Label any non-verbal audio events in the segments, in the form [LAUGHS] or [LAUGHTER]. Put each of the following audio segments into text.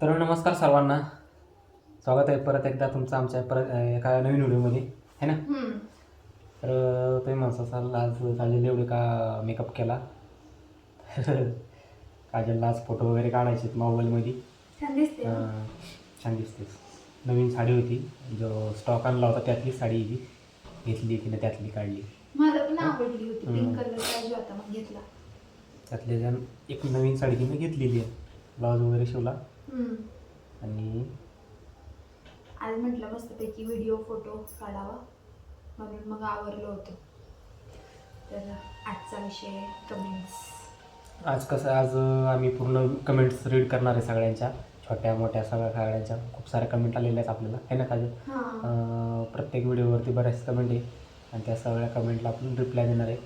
तर नमस्कार सर्वांना. स्वागत आहे परत एकदा तुमचं आमच्या परत एका नवीन व्हिडिओमध्ये है ना. तर तुम्ही म्हणत असाल आज काजल एवढे का मेकअप केला? काजलला आज फोटो वगैरे काढायचे मोबाईलमध्ये. छान दिसतेस नवीन साडी होती. जो स्टॉक आणला होता त्यातली साडी ही घेतली तिने त्यातली काढली. मला पण आवडली होती. हम्म. पिंक कलर पाहिजे होता मग घेतला. त्यातले जण एक नवीन साडी तिने घेतलेली आहे. ब्लाऊज वगैरे शिवला. आणि? आज म्हटलं मस्तपैकी व्हिडिओ फोटो काढावा. म्हणून मग आवरलं होतं. तर आजचा विषय कमेंट्स आज कसं आज आम्ही पूर्ण कमेंट्स रीड करणार आहे सगळ्यांच्या. छोट्या मोठ्या सगळ्या सगळ्यांच्या. खूप साऱ्या कमेंट आलेल्या आहेत आपल्याला. आहे ना काजल? प्रत्येक व्हिडिओवरती बऱ्याच कमेंट आहे. आणि त्या सगळ्या कमेंटला आपण रिप्लाय देणार आहे.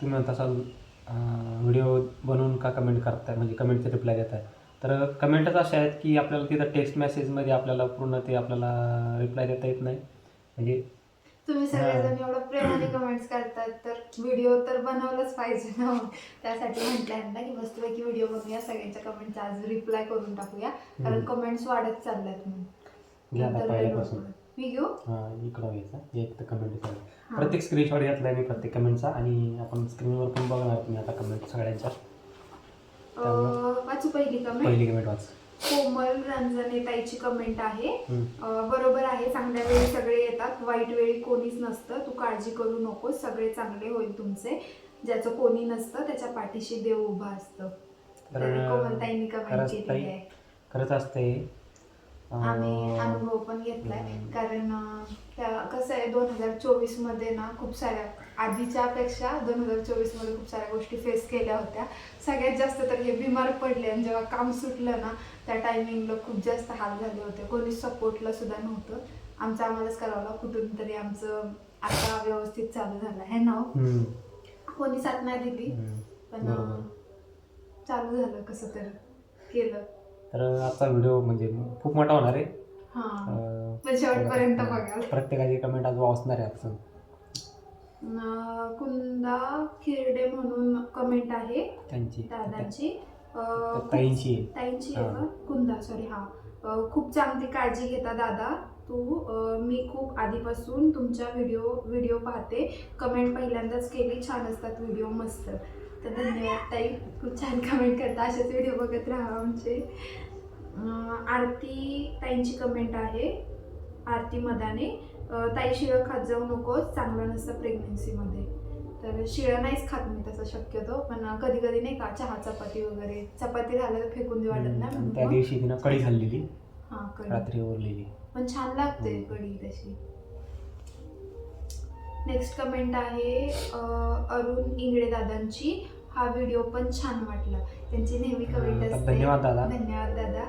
तुम्ही म्हणत असाल व्हिडिओ बनवून का कमेंट करताय? म्हणजे कमेंटचे रिप्लाय देत आहे तर कमेंटच अशा आहेत की आपल्याला तिथं टेक्स्ट मेसेजमध्ये आपल्याला पूर्ण ते आपल्याला रिप्लाय देता येत नाही. म्हणजे तुम्ही सगळेजण एवढं प्रेमाने कमेंट्स करतात तर व्हिडिओ तर बनवलंच पाहिजे ना. त्यासाठी म्हटलं यांना की मस्तपैकी व्हिडिओ बनवूया सगळ्यांच्या कमेंटचा आज रिप्लाय करून टाकूया. कारण. कमेंट्स वाढत चालल्यात आता नंतर पहिल्यापासून. मी घेऊ? इकडं घ्यायचं एक तर कमेंट. प्रत्येक स्क्रीनशॉट घेतला आहे मी प्रत्येक कमेंटचा आणि आपण स्क्रीनवर पण बघणार तुम्ही आता कमेंट सगळ्यांच्या. अं, वाचू पहिली कमेंट पहिली कमेंट वाच. कोमल रंजने ताईची कमेंट आहे. हम्म. अं, बरोबर आहे चांगल्या वेळी सगळे येतात. वाईट वेळी कोणीच नसतं. तू काळजी करू नकोस. सगळे चांगले होईल तुमचे. ज्याचं कोणी नसतं त्याच्या पाठीशी देव उभा असतं. तर तर कोमल ताईंनी कमेंट खरंच ताई आहे. खरंच असते. आम्ही अनुभव पण घेतलाय. कारण त्या- कसं आहे दोन हजार चोवीसमध्ये ना खूप साऱ्या आधीच्या पेक्षा दोन हजार चोवीसमध्ये खूप साऱ्या गोष्टी फेस केल्या होत्या. सगळ्यात जास्त तर हे बिमार पडले आणि जेव्हा काम सुटलं ना त्या टायमिंगला खूप जास्त हाल झाले होते. कोणी सपोर्टला सुद्धा नव्हतं. आमचं आम्हालाच करावं कुठून तरी आमचं आता व्यवस्थित चालू झालं. आहे ना हो? कोणी साथ नाही दिली. पण चालू झालं कसं तर केलं. तर आजचा व्हिडिओ म्हणजे खूप मोठा होणार आहे. हा. अं, पण शेवटपर्यंत बघाल. प्रत्येकाची कमेंट आज वाचणार आहे आजचं. कुंदा खिरडे म्हणून कमेंट आहे. त्यांची. दादाची. ताईंची आहे. ताईंची आहे. का कुंदा सॉरी हा. अं, खूप चांगली काळजी घेता दादा. तू अं, मी खूप आधीपासून तुमच्या व्हिडिओ व्हिडिओ पाहते. कमेंट पहिल्यांदाच केली छान असतात व्हिडिओ मस्त. तर धन्यवाद ताई. खूप छान कमेंट करता. असेच व्हिडिओ बघत राहा आमचे. आरती ताईंची कमेंट आहे. आरती मदाने. ताई शिळं खात जाऊ नकोस. चांगलं नसतं प्रेग्नेन्सीमध्ये तर शिळं नाहीच खात मी तसं शक्यतो. पण कधी कधी नाही का चहा चपाती वगैरे. चपाती झालं तर फेकून दे वाटत. नाही त्या म्हणून. दिवशी तिनं कढी खाल्लेली. मग- हा कढी. रात्री उरलेली पण छान लागते. कढी तशी. नेक्स्ट कमेंट आहे अं, अरुण इंगळे दादांची. हा व्हिडिओ पण छान वाटला त्यांची नेहमी कमेंट असते धन्यवाद दादा. धन्यवाद दादा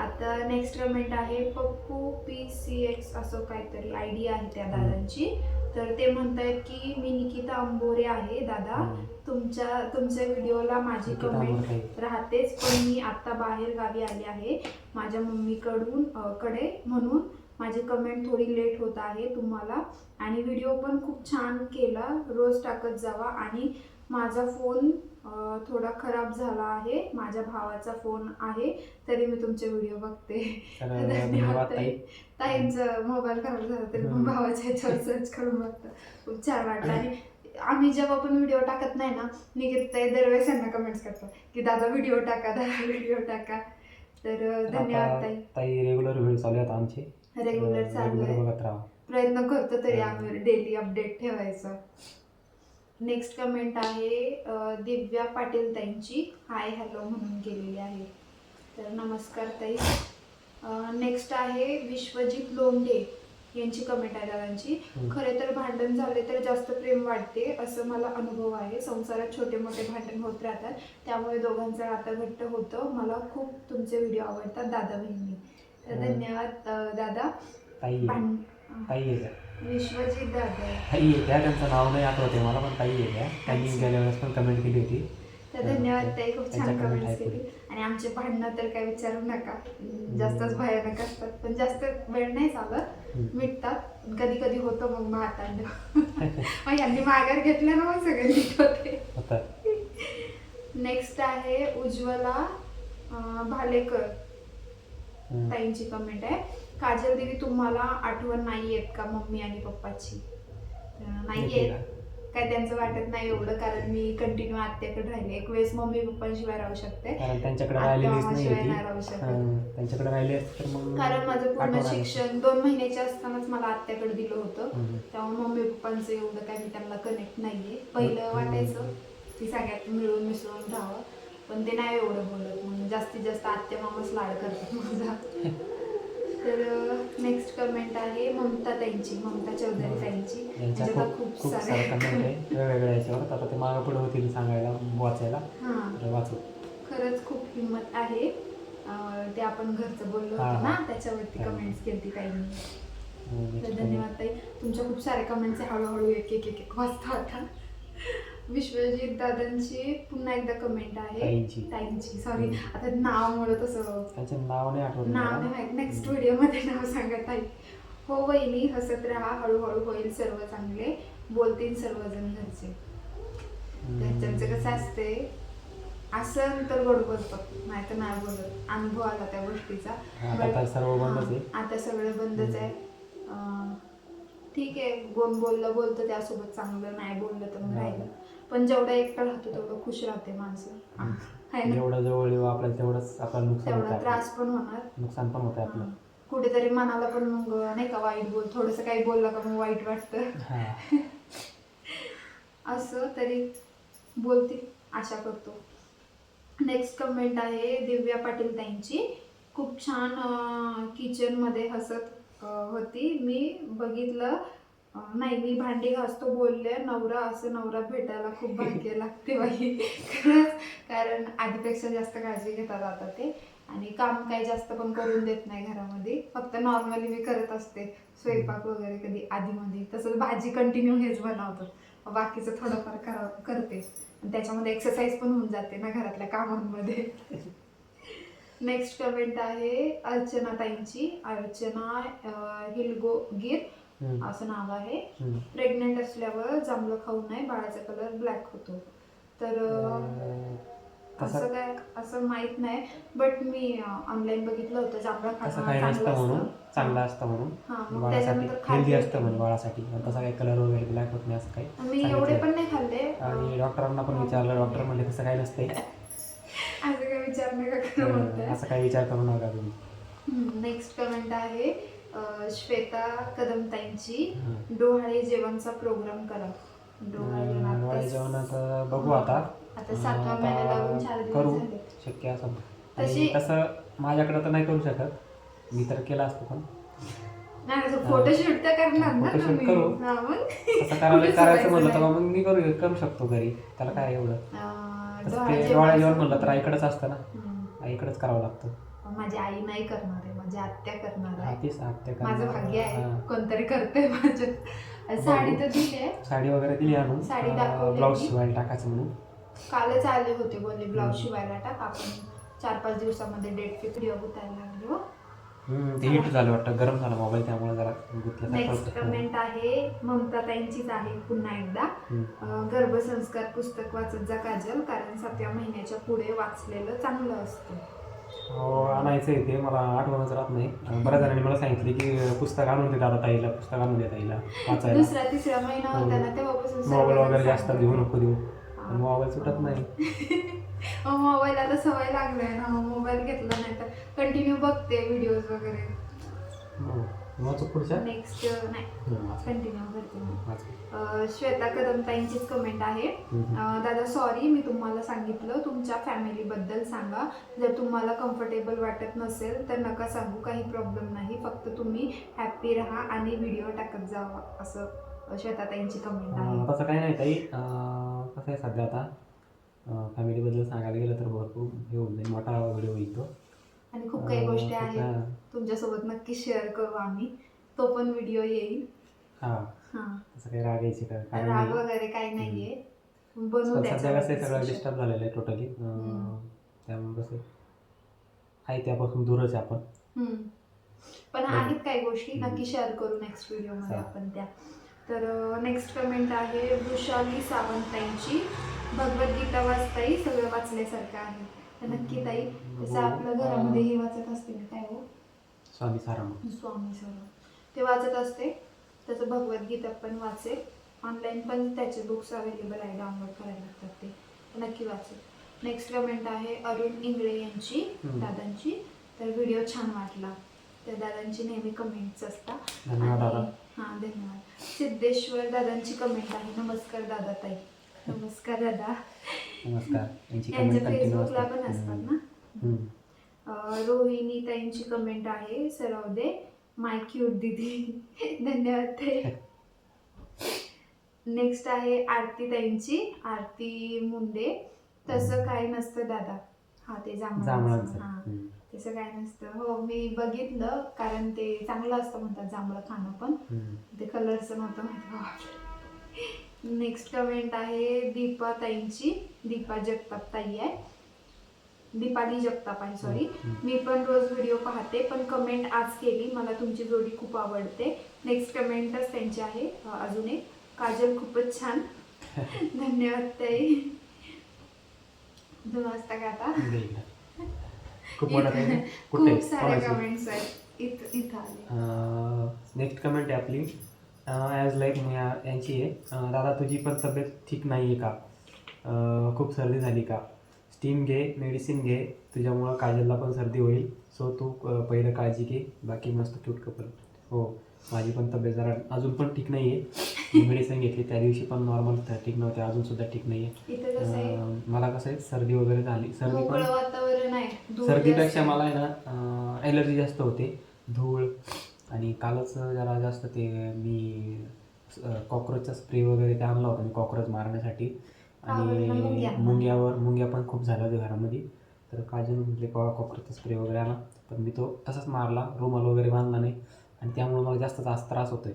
आता नेक्स्ट कमेंट आहे पप्पू पी सी एक्स असं काहीतरी आय डी आहे त्या. दादांची तर ते म्हणतायत की मी निकिता अंबोरे आहे दादा. तुमच्या तुमच्या व्हिडिओला माझी कमेंट. राहतेच पण मी आता बाहेर गावी आले आहे माझ्या मम्मीकडून कडे म्हणून माझी कमेंट थोडी लेट होत आहे तुम्हाला आणि व्हिडिओ पण खूप छान केला रोज टाकत जावा आणि माझा फोन थोडा खराब झाला आहे. माझ्या भावाचा फोन आहे. तरी मी तुमचे व्हिडिओ बघते. [LAUGHS] ताईंचं मोबाईल खराब झाला तरी पण हम्म. भावाच्या ह्याच्यावर सर्च करून बघतं. खूप छान वाटलं. आणि आम्ही जेव्हा पण व्हिडिओ टाकत नाही ना निघत ताई दरवेळेस यांना कमेंट्स करतात की दादा व्हिडिओ टाका दादा व्हिडिओ टाका. तर धन्यवाद ताई. ताई रेग्युलर व्हिडिओ चालू आहेत आमचे. रेग्युलर चालू आहे. प्रयत्न करतो तरी. आम्ही डेली अपडेट ठेवायचं. नेक्स्ट कमेंट आहे दिव्या पाटील ताईंची. हाय हॅलो म्हणून केलेली आहे. तर नमस्कार ताई. नेक्स्ट आहे विश्वजित लोंढे यांची कमेंट आहे दादांची. खरे तर भांडण झाले तर जास्त प्रेम वाटते असं मला अनुभव आहे. संसारात छोटे मोठे भांडण होत राहतात त्यामुळे दोघांचं नातं घट्ट होतं. मला खूप तुमचे व्हिडिओ आवडतात दादा बहिणी. तर. धन्यवाद दादा. भांड. विश्वजित दादा. त्या त्यांचं नाव नाही आठवते मला पण ताई आहे त्या त्यांनी. गेल्या वेळेस पण कमेंट केली होती. तर धन्यवाद ताई खूप छान कमेंट्स केली. आणि आमचे भांडणं तर काय विचारू नका. जास्तच भयानक असतात. पण जास्त वेळ नाही चालत. मिटतात. कधी कधी होतं मग भातांड [LAUGHS] [LAUGHS] मग यांनी माघार घेतल्या ना मग सगळे नीट होते. नेक्स्ट आहे उज्ज्वला भालेकर. ताईंची कमेंट आहे. काजल देवी तुम्हाला आठवण नाही येत का मम्मी आणि पप्पाची? नाही का? काय त्यांचं वाटत नाही एवढं कारण मी कंटिन्यू आत्याकडे राहिले. एक वेळेस मम्मी पप्पांशिवाय राहू शकते. कारण त्यांच्याकडे राहिलेलीच नाही राहू शकत. हं, त्यांच्याकडे राहिली असती तर मग कारण माझं पूर्ण. शिक्षण दोन महिन्याचे असतानाच मला आत्याकडे दिलं होतं. त्यामुळे मम्मी पप्पांचं एवढं काय मी त्यांना कनेक्ट नाहीये. पहिलं. वाटायचं की सगळ्यात मिळून मिसळून राहावं. पण ते नाही एवढं बोलत. म्हणून जास्तीत जास्त आत्या मामाच लाड करतात माझा. [LAUGHS] तर नेक्स्ट कमेंट आहे ममता ताईंची ममता चौधरी ताईंची. यांच्या खूप खूप खूप सारे कमेंट आहे. [LAUGHS] वेगवेगळ्या याच्यावर. आता ते मागं पुढे होतील सांगायला वाचायला. हां. तर वाचू. खरंच खूप हिंमत आहे. अं, ते आपण घरचं बोललो हां, होतो ना. त्याच्यावरती हां. कमेंट्स केली ताईंनी. हं, तर धन्यवाद ताई. तुमच्या खूप सारे कमेंट्स हळूहळू एक एक एक एक वाचता आता. विश्वजित दादांची पुन्हा एकदा कमेंट आहे. ताईंची. ताईंची सॉरी हम्म. आता नावामुळे तसं त्यांचं नाव नाही आठवत नाव मला. नाही माहीत. नेक्स्ट व्हिडिओमध्ये नाव सांगा ताई. हो वहिनी हसत राहा हळूहळू होईल सर्व चांगले. बोलतील सर्वजण घरचे. हं. घरच्यांचं कसं असते असं तर गोड बोलतात नाही तर नाही बोलत. अनुभव आला त्या गोष्टीचा. हा, But- आता सर्व बंदच आहे. हा, आता सगळं बंदच आहे. अं, ठीक आहे. कोण बोललं बोलतं त्यासोबत चांगलं नाही बोललं तर मग. राहिलं. पण जेवढं एकटं राहतो तेवढं खुश राहते माणसं. आहे ना? जेवढं जवळ येऊ आपल्याला तेवढंच आपल्याला नुकसान तेवढा त्रास पण होणार. नुकसान पण होतं आपलं. कुठेतरी मनाला पण मग नाही का वाईट बोल थोडस काही बोललं का मग वाईट वाटतं. हा. [LAUGHS] असं तरी बोलतील आशा करतो. नेक्स्ट कमेंट आहे दिव्या पाटील ताईंची. खूप छान किचनमध्ये हसत अं, होती. मी बघितलं नाही मी भांडी घासतो बोलले नवरा असं नवरा भेटायला खूप भाग्य लागते बाई. खरंच कारण आधीपेक्षा जास्त काळजी घेतात आता ते. आणि काम काही जास्त पण करून देत नाही घरामध्ये. फक्त नॉर्मली मी करत असते. स्वयंपाक वगैरे कधी आधीमध्ये. तसंच भाजी कंटिन्यू हेच बनवतो. बाकीचं थोडंफार करा करते. आणि त्याच्यामध्ये एक्सरसाइज पण होऊन जाते ना घरातल्या कामांमध्ये. नेक्स्ट कमेंट आहे अर्चना ताईंची. अर्चना हिलगो गीर. असं नाव आहे. प्रेग्नेंट असल्यावर जांभळं खाऊ नये बाळाचा कलर ब्लॅक होतो. तर असं काय असं माहीत नाही. बट मी ऑनलाईन बघितलं होतं जांभळं खाणं काही नसतं चांगलं म्हणून असतं. चांगलं असतं म्हणून. बाळासाठी हेल्दी असतं म्हणजे बाळासाठी. तसा काही कलर वगैरे ब्लॅक होत नाही असं काही मी एवढे. पण नाही खाल्ले. आणि डॉक्टरांना पण विचारलं. डॉक्टर म्हणले तसं काही नसतंय. [LAUGHS] असं काय विचार नका करू असं काही विचार करू नका तुम्ही. नेक्स्ट कमेंट आहे. श्वेता कदमताईंची. डोहाळे जेवणचा प्रोग्राम करा. डोहाळे जेवण अं, डोळे आता- बघू आता. आता सातवा अं, महिना लागून चार आता दिवस करू. झाले. शक्य असं. तशी- तसं माझ्याकडे तर नाही करू शकत. मी तर केलं असतं पण. नाही फोटोशूट तर करणार ना Photoshoot तुम्ही. करू. हा, मग? तसं करायला कुठे [LAUGHS] करायचं म्हणलं तर मग मी करू. करू शकतो घरी. त्याला काय एवढं. अं, तसं डोहाळे ते जेवण म्हणलं तर आईकडेच असतं ना. हम्म. आईकडेच करावं लागतं. माझी आई नाही करणार आहे माझी आत्या करणार आहे. तेच आत्या माझं. भाग्य आहे. कोणतरी करते माझ्या साडी तर दिली आहे. साडी वगैरे दिली आणून साडी दाखवली ब्लाऊज. शिवायला टाकायचं म्हणून. कालच आले होते बोलले ब्लाऊज. शिवायला टाक. आपण चार पाच दिवसामध्ये डेट फिक्स व्हिडिओ लागली. हो हम्म, ते हिट झालं वाटतं. गरम झालं मोबाईल त्यामुळे जरा नेक्स्ट कमेंट आहे ममता ताईंचीच आहे पुन्हा एकदा. हम्म. अं, गर्भसंस्कार पुस्तक वाचत जा काजल कारण सातव्या महिन्याच्या पुढे वाचलेलं चांगलं असतं. हो आणायचं आहे ते. मला आठवणच राहत नाही. बऱ्याच जणांनी मला सांगितले की पुस्तक आणून दे दादा ताईला पुस्तक आणून दे ताईला वाचायला. दुसरा तिसरा महिना होता ना तेव्हापासून मोबाईल सर्वजण वगैरे जास्त सांगतात. घेऊ नको देऊ. हा. पण मोबाईल सुटत नाही. [LAUGHS] मोबाईल आता सवय लागलाय ना. मोबाईल घेतला नाही तर कंटिन्यू बघते व्हिडिओज वगैरे. हो. वाचू पुढच्या नेक्स्ट नाही. वाच. कंटिन्यू करते मी. वाच. अं, श्वेता कदमताईंचीच कमेंट आहे. हम्म. दादा सॉरी मी तुम्हाला सांगितलं तुमच्या फॅमिलीबद्दल सांगा. जर तुम्हाला कम्फर्टेबल वाटत नसेल तर नका सांगू काही प्रॉब्लेम नाही. फक्त तुम्ही हॅप्पी राहा आणि व्हिडिओ टाकत जावा असं अं, श्वेताताईंची कमेंट आहे. तसं काही नाही ताई. अं, कसं आहे सध्या आता? फॅमिलीबद्दल सांगायला गेलं तर भरपूर हे होऊन जाईल. मोठा व्हिडिओ होईल तो आणि खूप काही गोष्टी आहेत. तुमच्यासोबत नक्की शेअर करू आम्ही. तो पण व्हिडिओ येईल. हा. हा. राग. वगैरे काही नाहीये. बनवू सगळं डिस्टर्ब झालेलं आहे टोटली. त्यामुळे कसं आहे? त्यापासून दूरच आपण. पण. आहेत काही गोष्टी. नक्की शेअर करू नेक्स्ट व्हिडिओमध्ये. आपण त्या. तर नेक्स्ट कमेंट आहे वृषाली सावंताईंची भगवद्गीता वाचताई सगळं वाचल्यासारखं आहे. तर नक्की ताई जसं आपलं घरामध्ये हे वाचत असते ना काय हो? स्वामी साराम स्वामी सर ते वाचत असते तसं भगवद्गीता पण वाचेल. ऑनलाईन पण त्याचे बुक्स अवेलेबल आहे डाउनलोड करायला लागतात ते. नक्की वाचेल. नेक्स्ट कमेंट आहे अरुण इंगळे यांची. दादांची. तर व्हिडिओ छान वाटला. तर दादांची नेहमी कमेंट्स असतात. हां धन्यवाद. सिद्धेश्वर दादांची कमेंट आहे. नमस्कार दादा ताई. नमस्कार दादा. नमस्कार. यांची यांच्या कमेंट कंटिन्यू फेसबुकला पण असतात ना? हम्म. अं, रोहिणी ताईंची कमेंट आहे सरवदे माय क्यूट दिदी. [LAUGHS] धन्यवाद ताई. नेक्स्ट आहे आरती ताईंची आरती मुंडे. तसं काय नसतं दादा. हा ते जांभळांचं. जांभळांचं. हा. हम्म. तसं काय नसतं. हो मी बघितलं कारण ते चांगलं असतं म्हणतात जांभळं खाणं पण. हम्म. ते कलरचं नव्हतं माहिती. नेक्स्ट कमेंट आहे दीपा ताईंची. दीपा जगताप ताई आहे. दीपाली जगताप आहे सॉरी. मी पण रोज व्हिडिओ पाहते पण कमेंट आज केली. मला तुमची जोडी खूप आवडते. नेक्स्ट कमेंटच त्यांची आहे अजून एक. काजल खूपच छान. [LAUGHS] धन्यवाद ताई. दोन वाजता का आता. खूप सारे? कमेंट्स आहेत. इथं इथं आले. नेक्स्ट कमेंट आहे आपली. ॲज लाईक यांची आहे. दादा तुझी पण तब्येत ठीक नाही आहे का खूप सर्दी झाली का? स्टीम घे मेडिसिन घे. तुझ्यामुळं काजलला पण सर्दी होईल. सो तू पहिलं काळजी घे. बाकी मस्त क्यूट कपल हो माझी पण तब्येत जरा अजून पण ठीक नाही आहे मेडिसिन घेतली. त्या दिवशी पण नॉर्मल ठीक नव्हते. अजून सुद्धा ठीक नाही आहे? मला कसं आहे सर्दी वगैरे झाली. सर्दी पण सर्दीपेक्षा मला आहे ना ॲलर्जी जास्त होते. धूळ आणि कालच जरा जास्त ते मी कॉक्रोचचा स्प्रे वगैरे ते आणला होता मी कॉक्रोच मारण्यासाठी. आणि मुंग्या. मुंग्यावर मुंग्या पण खूप झाल्या होत्या घरामध्ये. तर काजून म्हटले कॉक्रोचचा स्प्रे वगैरे आणा. पण मी तो तसाच मारला रुमाल वगैरे बांधला नाही. आणि त्यामुळे मला जास्त त्रास त्रास होतोय.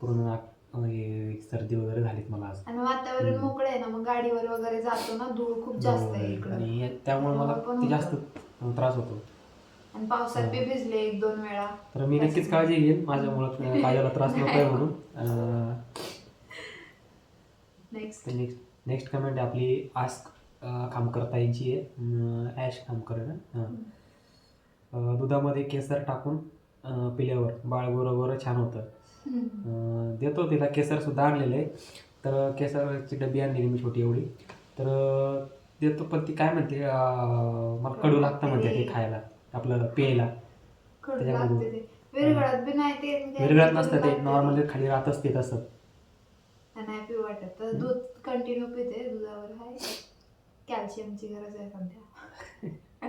पूर्ण नाक हे सर्दी वगैरे झालीत मला आज. आणि वातावरण. मोकळं आहे ना मग गाडीवर वगैरे जातो ना धूळ खूप जास्त आहे इकडं. आणि त्यामुळे मला ते. जास्त त्रास होतो. आणि पावसात बी भिजले एक दोन वेळा. तर मी नक्कीच काळजी घेईन. माझ्यामुळं [LAUGHS] काजाला त्रास नको आहे म्हणून. नेक्स्ट नेक्स्ट नेक्स्ट कमेंट आहे आपली आस्क खामकरताईंची आहे. ॲश खामकर आहे ना हां. दुधामध्ये केसर टाकून पिल्यावर. बाळ गोरं गोरं छान होतं. [LAUGHS] देतो तिला. केसरसुद्धा आणलेले तर केसरची डबी आणलेली मी छोटी एवढी. तर देतो. पण ती काय म्हणते? मला कडू लागतं म्हणते ते खायला. आपलं प्यायला. कडू त्याच्यामध्ये- लागते ते. विरघळत बी नाही ते विरघळत नसतं ते. नॉर्मली खाली राहतच ते तसं. नाही पिऊ वाटत. तर दूध कंटिन्यू पिते. दुधावर आहे. कॅल्शियमची गरज आहे सध्या. [LAUGHS]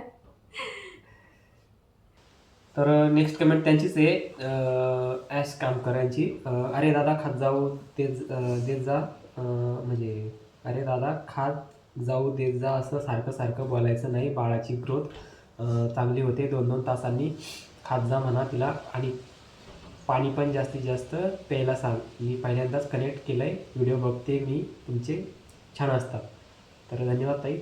तर नेक्स्ट कमेंट त्यांचीच आहे. ॲश कामकर यांची. अं, अरे दादा खात जाऊ देत अं, देत जा. अं, म्हणजे अरे दादा खात जाऊ देत जा असं सारखं सारखं बोलायचं नाही. बाळाची ग्रोथ चांगली होते. दोन दोन तासांनी खात जा म्हणा तिला. आणि पाणी पण जास्तीत जास्त प्यायला सांग. मी पहिल्यांदाच कनेक्ट केलं आहे व्हिडिओ बघते मी. तुमचे छान असतात. तर धन्यवाद ताई.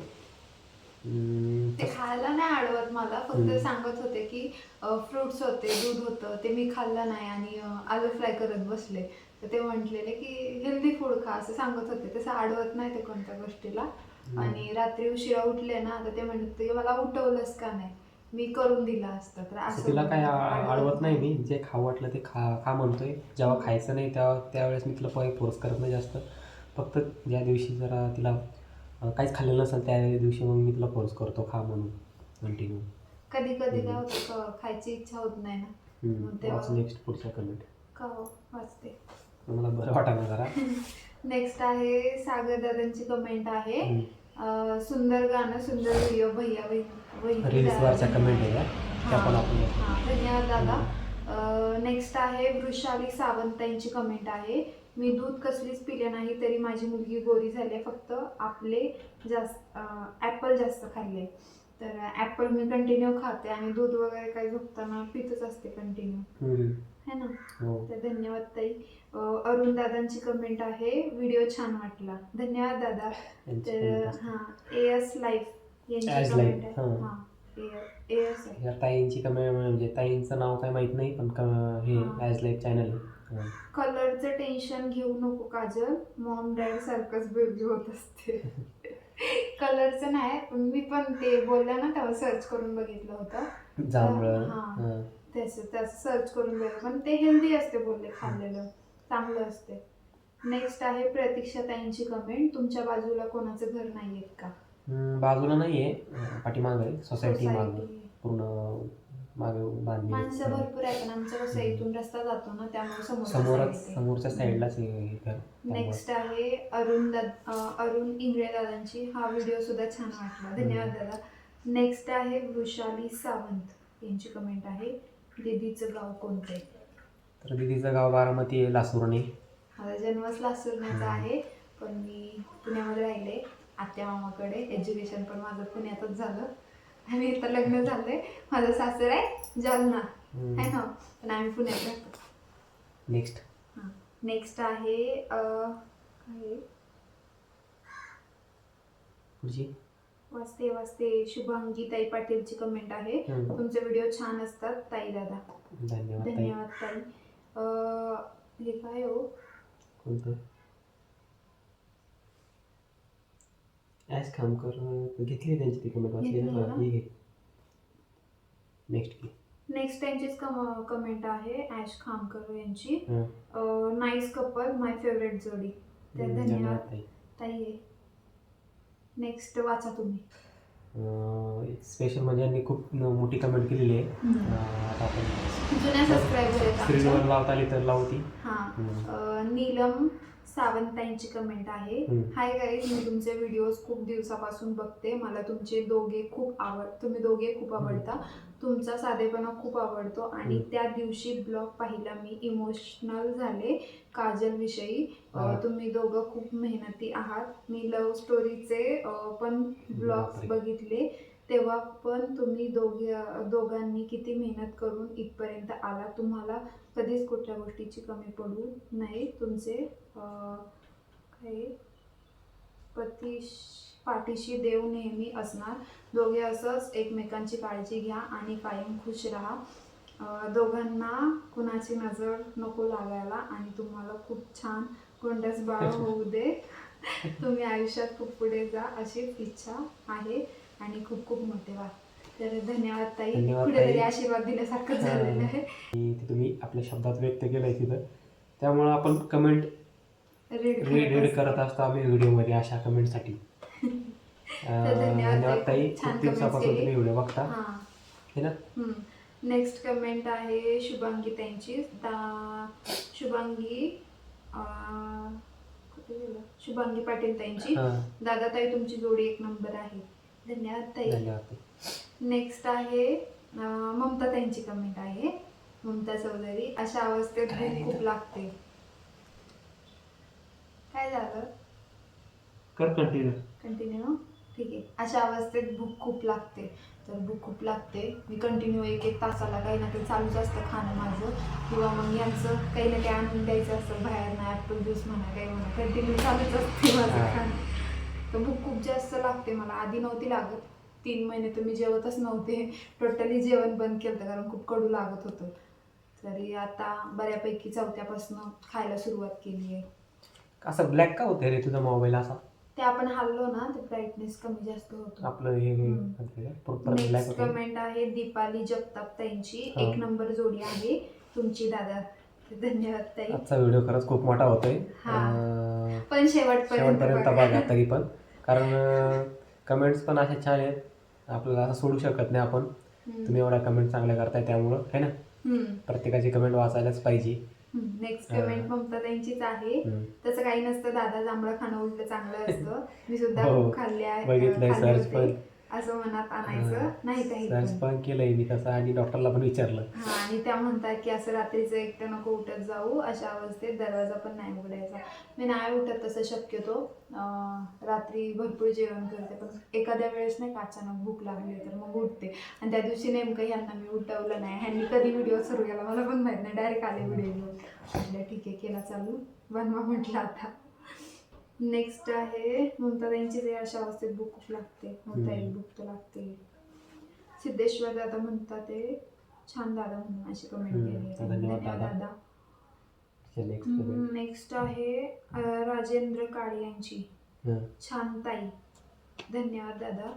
ते खायला नाही आडवत मला. फक्त. सांगत होते की फ्रुट्स होते दूध होतं. ते मी खाल्लं नाही आणि आलू फ्राय करत बसले. तर ते म्हटलेले की हेल्दी फूड खा. असं सांगत होते. तसं आडवत नाही ते कोणत्या गोष्टीला. आणि रात्री उशिरा उठले ना तर ते म्हणत मला उठवलंच का नाही? मी करून दिलं असतं. तर असं तिला काय म्हणत आ- होते. आडवत नाही मी जे खाऊ वाटलं ते खा खा म्हणतोय. जेव्हा खायचं नाही तेव्हा त्यावेळेस मी तिला पहिले फोर्स करत नाही जास्त. फक्त ज्या दिवशी जरा तिला अं, काहीच खाल्लेलं नसेल त्या दिवशी मग मी तिला फोर्स करतो खा म्हणून कंटिन्यू कधी कधी काय. होतं क- खायची इच्छा होत नाही ना. मग तेव्हा- वाच नेक्स्ट पुढचा कमेंट का हो, वाचते. मला बरं वाटा ना जरा. [LAUGHS] नेक्स्ट आहे सागर दादांची कमेंट आहे. हम्म. सुंदर गाणं सुंदर व्हिडिओ भैया कमेंट आहे या त्या पण. आपण धन्यवाद दादा नेक्स्ट आहे वृषाली सावंत यांची कमेंट आहे मी दूध कसलीच पिले नाही तरी माझी मुलगी गोरी झाली आहे. फक्त आपले जास्त ॲपल जास्त खाल्ले तर ॲपल मी कंटिन्यू खाते आणि दूध वगैरे काही झोपताना पितच असते कंटिन्यू. है ना? हो. तर धन्यवाद ताई. अरुण दादांची कमेंट आहे. व्हिडिओ छान वाटला. धन्यवाद दादा. यांची तर comment. हां ए एस लाईफ यांची As कमेंट Life, आहे. हां. हां ए एस आहे या ताईंची कमेंट म्हणजे ताईंचं नाव काय माहीत नाही पण क- हे हा. ॲज लाईफ चॅनल कलरचं टेन्शन घेऊ नको काजल. मॉम डॅड सारखंच बेबी होत असते. कलरचं नाही पण मी पण ते बोलल्या ना तेव्हा सर्च करून बघितलं होतं. जांभळं. हा. हां. त्याचं त्याचं सर्च करून बघितलं पण ते हेल्दी असते बोलले खाल्लेलं. चांगलं असते. नेक्स्ट आहे प्रतीक्षा ताईंची कमेंट तुमच्या बाजूला कोणाचं घर नाही आहेत का? हम्म, बाजूला नाहीये. पाठीमाग आहे. सोसायटी माग. Society. पूर्ण माग बांधली माणसं भरपूर आहे पण आमचं कसं आहे, इथून रस्ता जातो ना त्यामुळे समोर समोरच समोरच्या साईडलाच आहे हे घर. त्यामुळे. नेक्स्ट आहे अरुण दाद अं, अरुण इंगळे दादांची. हा व्हिडिओ सुद्धा छान वाटला. धन्यवाद दादा. नेक्स्ट आहे वृषाली सावंत. यांची कमेंट आहे. दीदीचं गाव कोणतं? आहे तर दिदीचं गाव बारामती आहे लासूरने. माझा जन्मच लासूरण्याचा आहे पण मी पुण्यामध्ये राहिले. आत्या मामाकडे. एज्युकेशन पण माझं पुण्यातच झालं. आणि इथं लग्न झालंय. माझं सासर आहे जालना. आहे ना? पण आम्ही पुण्यात राहतो. नेक्स्ट नेक्स्ट आहे अं, काय आहे? पुढची? वाचते वाचते शुभांगी ताई पाटीलची कमेंट आहे. हम्म. तुमचे व्हिडिओ छान असतात ताई दादा. धन्यवाद ताई. धन्यवाद ताई. अं, हे काय हो? कोणतं? ॲज काम कर घेतली त्यांची ती कमेंट वाचली घेतली ना? ना? ही घे. नेक्स्ट घे. नेक्स्ट त्यांचीच कमेंट आहे ॲश खामकर यांची. हां. नाईस कपल माय फेवरेट जोडी. तर धन्यवाद. धन्यवाद ताई. ताई नेक्स्ट वाचा तुम्ही. स्पेशल म्हणजे यांनी खूप न- मोठी कमेंट केलेली आहे. अं, आता आपण जुन्या सबस्क्रायबर आहेत स्क्रीनवर आमच्या. लावता आली तर लावू ती हा. हम्म. अं, नीलम सावंतांची कमेंट आहे. हम्म. हाय गाईज मी तुमचे व्हिडिओज खूप दिवसापासून बघते. मला तुमचे दोघे खूप आवड तुम्ही दोघे खूप आवडता. तुमचा साधेपणा खूप आवडतो आणि. त्या दिवशी ब्लॉग पाहिला मी. इमोशनल झाले काजल विषयी. तुम्ही दोघं खूप मेहनती आहात. मी लव्ह स्टोरीचे पण ब्लॉग्स. बघितले. तेव्हा पण तुम्ही दोघे दोघांनी किती मेहनत करून इथपर्यंत आला. तुम्हाला कधीच कुठल्या गोष्टीची कमी पडू नये. तुमचे काय? पतीश पाठीशी देव नेहमी असणार. दोघे असंच एकमेकांची काळजी घ्या आणि कायम खुश राहा. दोघांना कुणाची नजर नको लागायला आणि तुम्हाला खूप छान गोंडस बाळ होऊ दे. [LAUGHS] तुम्ही आयुष्यात खूप पुढे जा अशीच इच्छा आहे आणि खूप खूप मोठे व्हा. तर धन्यवाद ताई. कुठेतरी. आशीर्वाद दिल्यासारखं झालेलं आहे. तुम्ही आपल्या शब्दात व्यक्त केलं आहे तिथं. त्यामुळं आपण कमेंट रीड रीड करत असतो. आम्ही व्हिडिओमध्ये अशा कमेंटसाठी धन्यवाद धन्यवाद ताई. खूप दिवसापासून तुम्ही व्हिडिओ बघता. हा. ना? नेक्स्ट कमेंट आहे शुभांगी त्यांची. शुभांगी शुभांगी पाटील त्यांची. दादा ताई तुमची जोडी एक नंबर आहे. धन्यवाद ताई. नेक्स्ट आहे ममता त्यांची कमेंट आहे. ममता चौधरी अशा अवस्थेत भूक खूप? लागते. काय झालं? कर कंटिन्यू कंटिन्यू ठीक आहे. अशा अवस्थेत भूक खूप लागते. तर भूक खूप लागते. मी कंटिन्यू एक एक तासाला काही ना काही चालूच असतं खाणं माझं. किंवा मग यांचं काही ना काही आणून द्यायचं असतं. बाहेर ना ॲपल ज्यूस म्हणा काही म्हणा. कंटिन्यू चालूच असते माझं. खाणं. तर भूक खूप जास्त लागते मला. आधी नव्हती लागत. तीन महिने तर मी जेवतच नव्हते. टोटली जेवण बंद केलं होतं कारण खूप कडू लागत होतं. तरी आता बऱ्यापैकी चौथ्यापासून खायला सुरुवात केली आहे. असं ब्लॅक का होतं रे तुझा मोबाईल असा? ते आपण हल्लो ना ते ब्राईटनेस कमी जास्त होतो आपलं हे नेक्स्ट कमेंट आहे दीपाली जगताप ताईंची. एक नंबर जोडी आहे तुमची दादा धन्यवाद ताई आजचा व्हिडिओ खरंच खूप मोठा होतोय हा. पण शेवटपर्यंत शेवटपर्यंत बघा. तरी पण [LAUGHS] कारण कमेंट्स पण अशा छान आहेत आपल्याला असं सोडू शकत नाही आपण. तुम्ही एवढ्या कमेंट चांगल्या करताय त्यामुळं है ना. प्रत्येकाची कमेंट वाचायलाच पाहिजे. नेक्स्ट. कमेंट ममता ताईंचीच आहे. तसं काही नसतं. दादा जांभळा खाणं उलट चांगलं असतं. मी सुद्धा हो. खूप खाल्ले आहे. असं मनात आणायचं नाही काही सर्च पण. पण केलंय मी तसं आणि डॉक्टरला पण विचारलं. हा आणि त्या म्हणतात की असं रात्रीचं एकटं नको उठत जाऊ अशा अवस्थेत दरवाजा पण नाही उघडायचा. मी नाही उठत तसं शक्यतो. अं, रात्री भरपूर जेवण करते पण एखाद्या वेळेस नाही का अचानक भूक लागली तर मग उठते. आणि त्या दिवशी नेमकं ह्यांना मी उठवलं नाही. ह्यांनी कधी व्हिडिओ सुरू केला मला पण माहीत नाही. डायरेक्ट आले व्हिडिओ घेऊन. म्हटलं ठीक आहे केला चालू. बनवा म्हटलं आता. नेक्स्ट आहे ममता त्यांची जे अशा अवस्थेत खूप लागते हम्म. भूक तर लागते. सिद्धेश्वर दादा म्हणतात ते छान दादा म्हणून अशी कमेंट केली आहे. धन्यवाद दादा. नेक्स्ट नेक्स्ट आहे राजेंद्र काळे यांची. छान ताई. धन्यवाद दादा.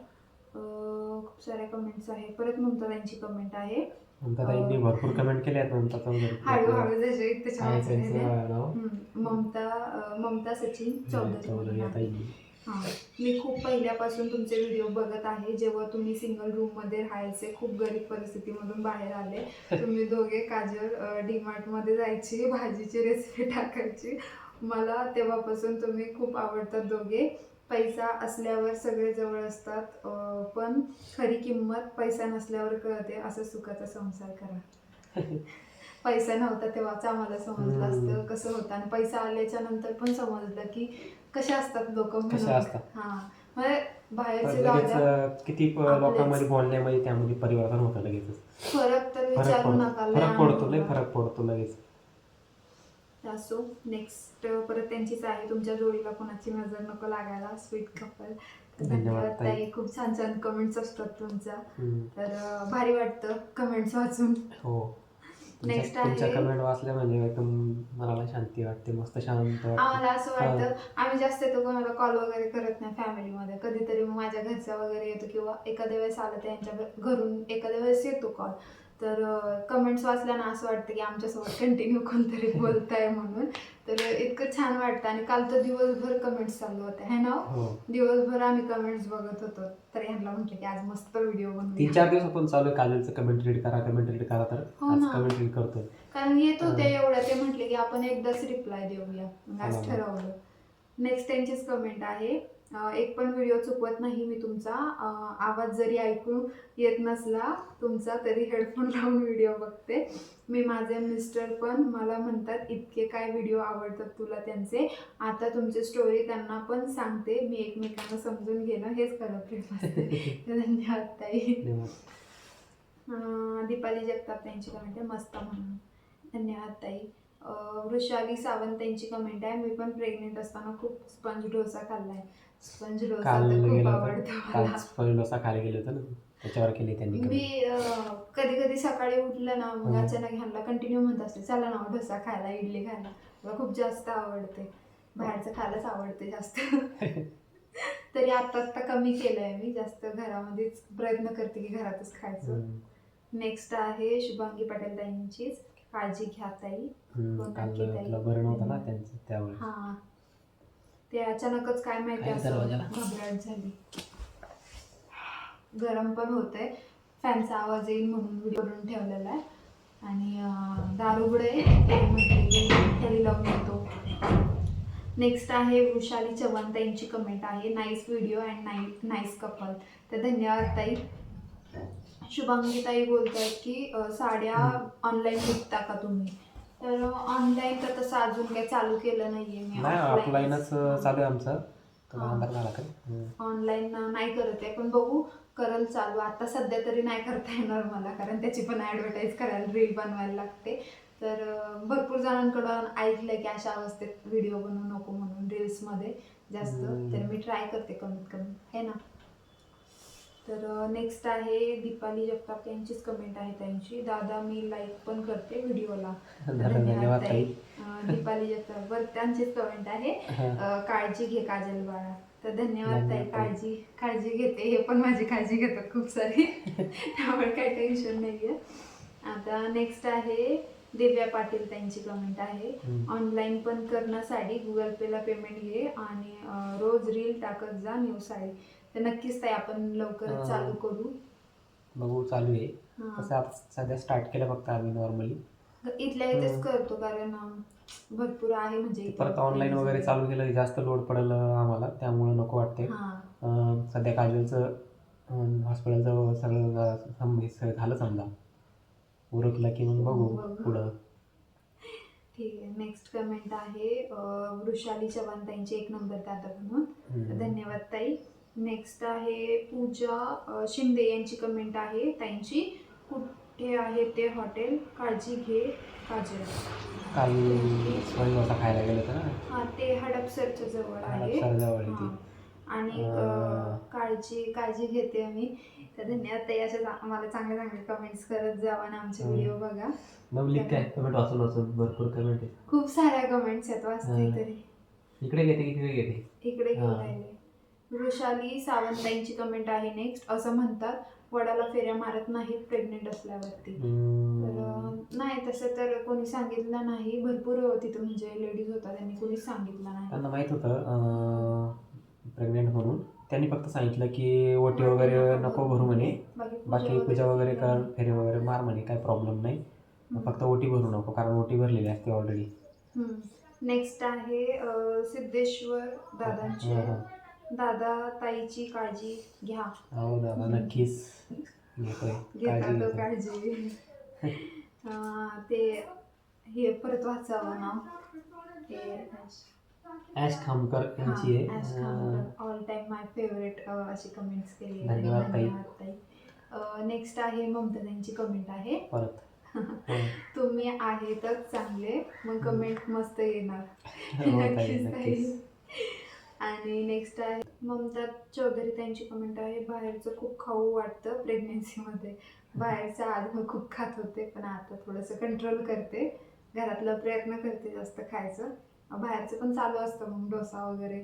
खूप साऱ्या कमेंट्स आहे परत ममताताईंची कमेंट आहे. ममता ताईंनी भरपूर कमेंट केले आहेत ममता हळूहळू जसे. त्यांचं नाव. ममता ममता सचिन चौधरी. ताईंनी. हा मी खूप पहिल्यापासून तुमचे व्हिडिओ बघत आहे. जेव्हा तुम्ही सिंगल रूममध्ये राहायचे खूप गरीब परिस्थितीमधून बाहेर आले तुम्ही दोघे काजल डीमार्टमध्ये जायची भाजीची रेसिपी टाकायची. मला तेव्हापासून तुम्ही खूप आवडतात दोघे. पैसा असल्यावर सगळे जवळ असतात पण खरी किंमत पैसा नसल्यावर कळते असं सुखाचा संसार करा [LAUGHS] पैसा नव्हता तेव्हाच आम्हाला समजलं असतं. कसं होतं आणि पैसा आल्याच्यानंतर पण समजलं की कसे असतात लोक. हा म्हणजे बाहेरचे लगेच किती प- आपलेच. लोकांमध्ये बोलण्यामध्ये त्यामध्ये परिवर्तन होतं लगेचच फरक तर विचारू नका. फरक पडतो लगेच असो नेक्स्ट परत त्यांचीच आहे तुमच्या जोडीला कोणाची नजर नको लागायला स्वीट कपल धन्यवाद ताई. खूप छान छान कमेंट्स असतात हम्म. तर भारी वाटतं कमेंट्स वाचून. हो. तुमच्या आहे- कमेंट वाचल्या म्हणजे एकदम मनाला शांती वाटते मस्त शांत आम्हाला असं वाटतं आम्ही जास्त तो कोणाला कॉल वगैरे करत नाही फॅमिलीमध्ये कधीतरी मग माझ्या घरचा वगैरे येतो किंवा एखाद्या वेळेस आलं तर यांच्या घ- घरून एखाद्या वेळेस येतो कॉल तर कमेंट्स वाचल्यानं असं वाटतं की आमच्यासोबत कंटिन्यू कोणतरी [LAUGHS] बोलताय म्हणून. तर इतकं छान वाटतं आणि काल तर दिवसभर कमेंट्स चालू होते है ना हो? दिवसभर आम्ही कमेंट्स बघत होतो. तर यांना म्हटलं की आज मस्त व्हिडिओ तीन बनवूया चार दिवस आपण चालू आहे काजलचं कमेंट रीड करा कमेंट रीड करा तर हो आज ना. कमेंट रीड करतोय. कारण येत होते हा. एवढं ते म्हटले की आपण एकदाच रिप्लाय देऊया. मग आज हा. ठरवलं. नेक्स्ट त्यांचीच कमेंट आहे. एक पण व्हिडिओ चुकवत नाही मी तुमचा. आवाज जरी ऐकू येत नसला तुमचा तरी हेडफोन लावून व्हिडिओ बघते. मी माझे मिस्टर पण मला म्हणतात इतके काय व्हिडिओ आवडतात तुला त्यांचे. आता तुमची स्टोरी त्यांना पण सांगते. मी एकमेकांना समजून घेणं हेच असते. [LAUGHS] धन्यवाद ताई. दीपाली जगताप त्यांची कमेंट आहे मस्त म्हणून. धन्यवाद ताई. वृषाली सावंत त्यांची कमेंट आहे मी पण प्रेग्नेंट असताना खूप स्पंज डोसा खाल्लाय. स्पंज डोसा काल तर खूप गेलो आवडतो काल मला स्पॉइल डोसा खायला गेलो होतो ना त्याच्यावर केली त्यांनी मी. कधी कधी सकाळी उठलं ना मग हं. अचानक ह्यांना कंटिन्यू म्हणत असते चला ना डोसा खायला इडली खायला मला खूप जास्त आवडते बाहेरचं खायलाच आवडते जास्त [LAUGHS] तरी आता आता कमी केलंय मी जास्त घरामध्येच प्रयत्न करते की घरातच खायचं हम्म. नेक्स्ट आहे शुभांगी पटेल ताईंचीच काळजी घ्या ताई हम्म. कोण काल टाकी ताई? तुला बरं नव्हतं ना त्यांचं त्यावेळेस हा ते अचानकच काय माहिती असं? घबराट झाली. गरम पण होतंय. फॅनचा आवाज येईल म्हणून व्हिडिओ करून ठेवलेला आहे. आणि दारुगडे तरी लावून येतो. नेक्स्ट आहे वृषाली चव्हाण ताईंची कमेंट आहे. Nice video and nice nice couple तर धन्यवाद ताई. शुभांगी ताई बोलतात की अं, साड्या ऑनलाईन विकता का तुम्ही? तर ऑनलाईन तर तसं अजून काही चालू केलं नाहीये मी नाही. ऑफलाईनच चालू आहे आमचं तुला. अंधार झाला काय हम्म. ऑनलाईन नाही करत आहे पण बघू करल चालू आता सध्या तरी नाही करता येणार मला कारण त्याची पण ॲडव्हर्टाईज करायला रील बनवायला लागते तर भरपूर जणांकडून ऐकलंय की अशा अवस्थेत व्हिडिओ बनवू नको म्हणून रील्समध्ये जास्त. तर मी ट्राय करते कमीत कमी है ना तर नेक्स्ट आहे दीपाली जगताप यांचीच कमेंट आहे त्यांची. दादा मी लाईक पण करते व्हिडिओला. [LAUGHS] धन्यवाद ताई. दीपाली जगताप वर त्यांचीच कमेंट आहे. काळजी घे काजल बाळा. तर धन्यवाद ताई. काळजी काळजी घेते. हे पण माझी काळजी घेतात खूप सारी. [LAUGHS] त्यामुळे काही टेन्शन नाहीये. आता नेक्स्ट आहे दिव्या पाटील त्यांची कमेंट आहे. ऑनलाईन पण करणं साडी. गुगल पेला पेमेंट घे आणि रोज रील टाकत जा न्यू साडी. तर नक्कीच ताई आपण लवकरच हा. चालू करू बघू चालू आहे. तसं आता सध्या स्टार्ट केलं फक्त आम्ही नॉर्मली इथल्या इथेच. करतो कारण भरपूर आहे म्हणजे. परत ऑनलाईन वगैरे चालू केलं जास्त लोड पडेल आम्हाला त्यामुळे नको वाटते सध्या काजलचं हॉस्पिटलचं सगळं झालं समजा उरकलं की मग बघू. पुढं ठीक आहे नेक्स्ट कमेंट आहे वृषाली चव्हाण ताईंची एक नंबर दादा म्हणून. धन्यवाद ताई नेक्स्ट आहे पूजा शिंदे यांची कमेंट आहे. ताईंची कुठे आहे ते हॉटेल काळजी घे काजल काल खायला गेलो होतो ना. हा ते हडपसरच्या जवळ आहे. हा. ती. आणि अ, काळजी काळजी घेते मी तर धन्यवाद ताई अशा चा- मला चांगले चांगले कमेंट्स करत जावा आणि आमचे हम्म. व्हिडिओ बघा. काय कमेंट वाचून वाचून भरपूर कमेंट खूप साऱ्या कमेंट्स आहेत वाचते हा. तरी. इकडे घेते इकडे घेते? इकडे घेऊन हा. राहिले. वृषाली सावंतांची कमेंट आहे नेक्स्ट असं म्हणतात वडाला फेऱ्या मारत नाहीत प्रेग्नेंट असल्यावरती. तर नाही तसं तर कोणी सांगितलं नाही. भरपूर तिथं म्हणजे लेडीज होता त्यांनी कोणीच सांगितलं नाही. त्यांना माहीत होतं प्रेग्नेंट म्हणून. त्यांनी फक्त सांगितलं की ओटी वगैरे नको भरू म्हणे. बाकी पूजा वगैरे कर. फेरे वगैरे मार म्हणे काही प्रॉब्लेम नाही. फक्त ओटी भरू नको कारण ओटी भरलेली असते ऑलरेडी नेक्स्ट आहे सिद्धेश्वर दादांचे. दादा ताईची काळजी घ्या. हो दादा नक्कीच. घेतोय. काळजी [LAUGHS] ते हे परत वाचावं हे ॲश खामकर यांची आहे. ऑल टाइम माय फेवरेट अशी कमेंट्स केली धन्यवाद ताई. नेक्स्ट आहे ममता त्यांची कमेंट आहे. परत. हो. [LAUGHS] तुम्ही आहेतच चांगले. मग कमेंट मस्त येणार. हो. नक्कीच. आणि नेक्स्ट आहे ममता चौधरी त्यांची कमेंट आहे बाहेरचं खूप खाऊ वाटतं प्रेग्नेन्सीमध्ये बाहेरचं आधी खूप खात होते पण आता थोडंसं कंट्रोल करते. घरातला प्रयत्न करते जास्त खायचं. बाहेरचं पण चालू असतं मग डोसा वगैरे.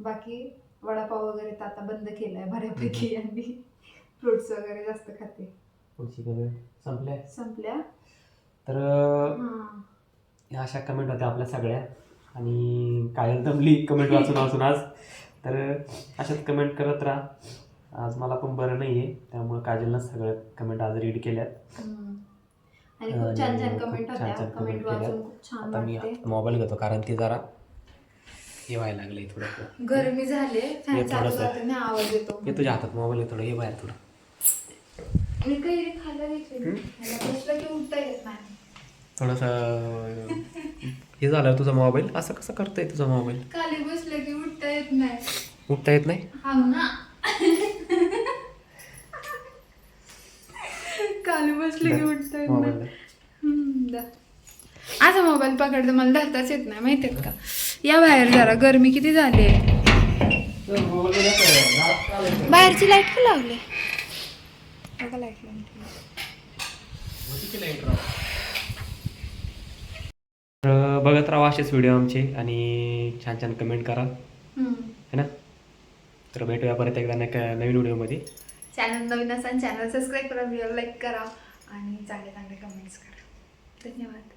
बाकी वडापाव वगैरे तर आता बंद केलं आहे बऱ्यापैकी आणि फ्रुट्स वगैरे जास्त खाते. पुढची कमेंट संपल्या संपल्या. तर हां. अशा कमेंट होत्या आपल्या सगळ्या. आणि कायल दमली कमेंट वाचून वाचून आज. तर अशाच कमेंट करत राहा. आज मला पण बरं नाही आहे त्यामुळे काजलनं सगळ्या कमेंट आज रीड केल्यात. हम्म. आणि खूप छान छान आणि कमेंट खूप छान होत्या. छान कमेंट comment केल्या. वाचून खूप छान आता मी वाटते मोबाईल घेतो कारण ती जरा हे व्हायला लागले थोडं. गरमी झाले फॅन चालू थोडंसं. राहते ना आवाज येतो. हे तुझ्या हातात मोबाईल आहे थोडं हे बाहेर थोडं. मी काही खायला घेतली बसलं की उठता येत नाही. थोडंसं हे झालं तुझा मोबाईल असं कसं करतंय तुझा मोबाईल खाली बसलं की उठता येत नाही. उठता येत नाही? हा ना. खाली बसलं की उठता येत नाही. मोबाईल हम्म, दा. असा मोबाईल पकडतो मला धरताच येत नाही माहितीये का? या बाहेर जरा गरमी किती झाली बाहेरची लाइट का लावली? बघा लाइट लावून तर बघत राहा असेच व्हिडिओ आमचे आणि छान छान कमेंट करा. है ना? तर भेटूया परत एकदा नवीन व्हिडिओमध्ये चॅनल नवीन असाल चॅनल सबस्क्राईब करा व्हिडिओ लाईक करा आणि चांगले चांगले कमेंट्स करा. धन्यवाद.